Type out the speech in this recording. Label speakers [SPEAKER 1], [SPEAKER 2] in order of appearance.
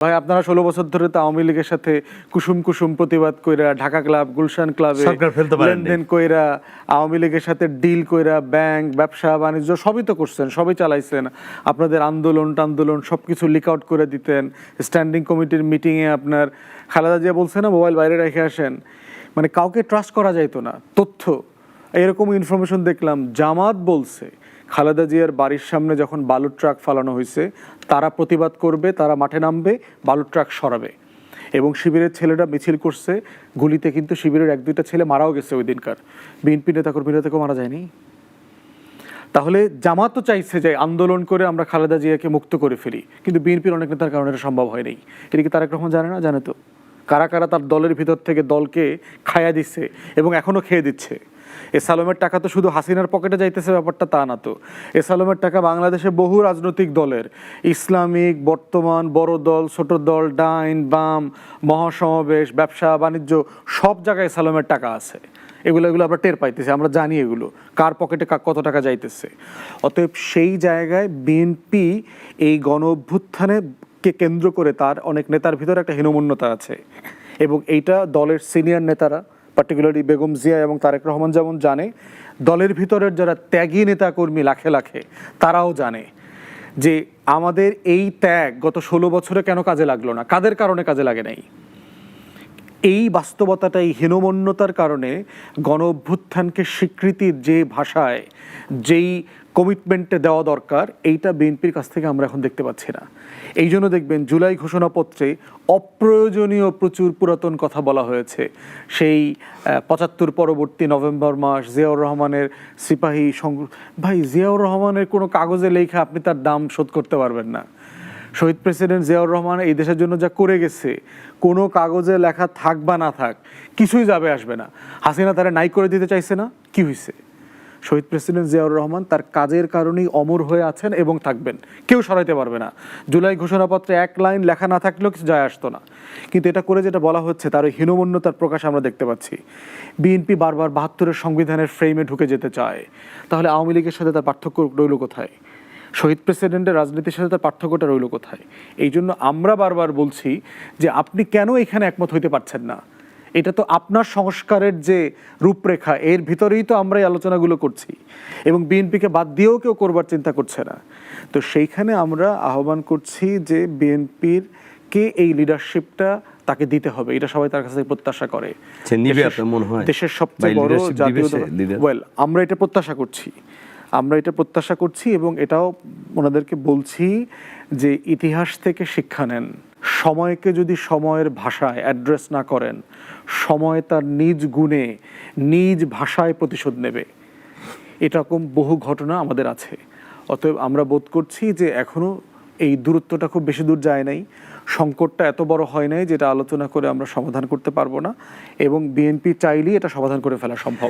[SPEAKER 1] ভাই আপনারা ষোলো বছর ধরে তো আওয়ামী লীগের সাথে কুসুম কুসুম প্রতিবাদ কইরা ঢাকা ক্লাব গুলশান ক্লাবে। লেনদেন কইরা আওয়ামী লীগের সাথে ডিল কইরা ব্যাংক ব্যবসা বাণিজ্য সবই তো করছেন সবই চালাইছেন। আপনাদের আন্দোলন টান্দোলন সব কিছু লিক আউট করে দিতেন। স্ট্যান্ডিং কমিটির মিটিংয়ে আপনার খালেদা জিয়া বলছে না মোবাইল বাইরে রেখে আসেন। মানে কাউকে ট্রাস্ট করা যাইতো না তথ্য। এরকম ইনফরমেশন দেখলাম জামাত বলছে খালেদা জিয়ার বাড়ির সামনে যখন বালুর ট্রাক ফালানো হয়েছে, তারা প্রতিবাদ করবে, তারা মাঠে নামবে, বালুর ট্রাক সরাবে। এবং শিবিরের ছেলেরা মিছিল করছে, গুলিতে কিন্তু শিবিরের এক দুইটা ছেলে মারাও গেছে ওই দিনকার। বিএনপি নেতা কর্মীরা থেকেও মারা যায়নি? তাহলে জামাত তো চাইছে যে আন্দোলন করে আমরা খালেদা জিয়াকে মুক্ত করে ফেলি, কিন্তু বিএনপির অনেক নেতার কারণে এটা সম্ভব হয়নি এটা কি তারেক রহমান জানে না? জানে তো। কারা কারা তার দলের ভিতর থেকে দলকে খায়া দিচ্ছে এবং এখনও খেয়ে দিচ্ছে? এ সালমের টাকা তো শুধু হাসিনার পকেটে যাইতেছে, ব্যাপারটা তা না তো। এ সালমের টাকা বাংলাদেশে বহু রাজনৈতিক দলের। ইসলামিক, বর্তমান, বড় দল, ছোট দল, ডাইন, বাম, মহাসমাবেশ, ব্যবসা, বাণিজ্য, সব জায়গায় সালমের টাকা আছে। এগুলো এগুলো আমরা টের পাইতেছি, আমরা জানি এগুলো। কার পকেটে কত টাকা যাইতেছে? অতএব সেই জায়গায় বিএনপি এই গণ অভ্যুত্থানে কে কেন্দ্র করে তার অনেক নেতার ভিতরে একটা হীনমন্যতা আছে। এবং এইটা দলের সিনিয়র নেতারা পার্টিকুলারলি বেগম জিয়া এবং তারেক রহমান যেমন জানে, দলের ভিতরের যারা ত্যাগী নেতাকর্মী লাখে লাখে, তারাও জানে যে আমাদের এই ত্যাগ গত ষোলো বছরে কেন কাজে লাগল না? কাদের কারণে কাজে লাগে নাই? এই বাস্তবতাটা এই হীনমন্যতার কারণে গণ অভ্যুত্থানকে স্বীকৃতির যে ভাষায়, যেই কমিটমেন্টে দেওয়া দরকার, এইটা বিএনপির কাছ থেকে আমরা এখন দেখতে পাচ্ছি না। এই জন্য দেখবেন জুলাই ঘোষণাপত্রে অপ্রয়োজনীয় প্রচুর পুরাতন কথা বলা হয়েছে। সেই পঁচাত্তর পরবর্তী নভেম্বর মাস জিয়াউর রহমানের সিপাহী ভাই, জিয়াউর রহমানের কোনো কাগজে লেখা আপনি তার দাম শোধ করতে পারবেন না। শহীদ প্রেসিডেন্ট জিয়াউর রহমান এই দেশের জন্য যা করে গেছে, কোনো কাগজে লেখা থাক বা না থাক, কিছুই যাবে আসবে না। হাসিনা তারা নাই করে দিতে চাইছে না, কি হয়েছে শহীদ প্রেসিডেন্ট জিয়াউর রহমান তার কাজের কারণেই অমর হয়ে আছেন এবং থাকবেন। কেউ সরাইতে পারবে না। জুলাই ঘোষণাপত্রে এক লাইন লেখা না থাকলেও কিছু যায় আসতো না। কিন্তু এটা করে যেটা বলা হচ্ছে, তার ওই হীনমন্যতার প্রকাশ আমরা দেখতে পাচ্ছি। বিএনপি বারবার বাহাত্তরের সংবিধানের ফ্রেমে ঢুকে যেতে চায়। তাহলে আওয়ামী লীগের সাথে তার পার্থক্য রইল কোথায়? শহীদ প্রেসিডেন্টের রাজনীতির সাথে তার পার্থক্যটা রইল কোথায়? এই জন্য আমরা বারবার বলছি যে আপনি কেন এখানে একমত হইতে পারছেন না? এটা তো আপনার সংস্কারের যে রূপরেখা এর ভিতরেই তো আমরা এই আলোচনাগুলো করছি। এবং বিএনপিকে বাদ দিয়েও কেউ করবার চিন্তা করছে না। তো সেইখানে আমরা আহ্বান করছি যে বিএনপির কে এই লিডারশিপটা তাকে দিতে হবে এটা সবাই তার কাছে প্রত্যাশা করে। দেশের- সবচেয়ে বড় জাতীয়? ওয়েল আমরা এটা প্রত্যাশা করছি। আমরা এটা প্রত্যাশা করছি এবং এটাও ওনাদেরকে বলছি যে ইতিহাস থেকে শিক্ষা নেন। সময়কে যদি সময়ের ভাষায় অ্যাড্রেস না করেন, সময় তার নিজ গুণে, নিজ ভাষায় প্রতিশোধ নেবে। এরকম বহু ঘটনা আমাদের আছে। অতএব আমরা বোধ করছি যে এখনও এই দূরত্বটা খুব বেশি দূর যায় নাই। সংকটটা এত বড় হয় নাই যেটা আলোচনা করে আমরা সমাধান করতে পারব না এবং বিএনপি চাইলেই এটা সমাধান করে ফেলা সম্ভব।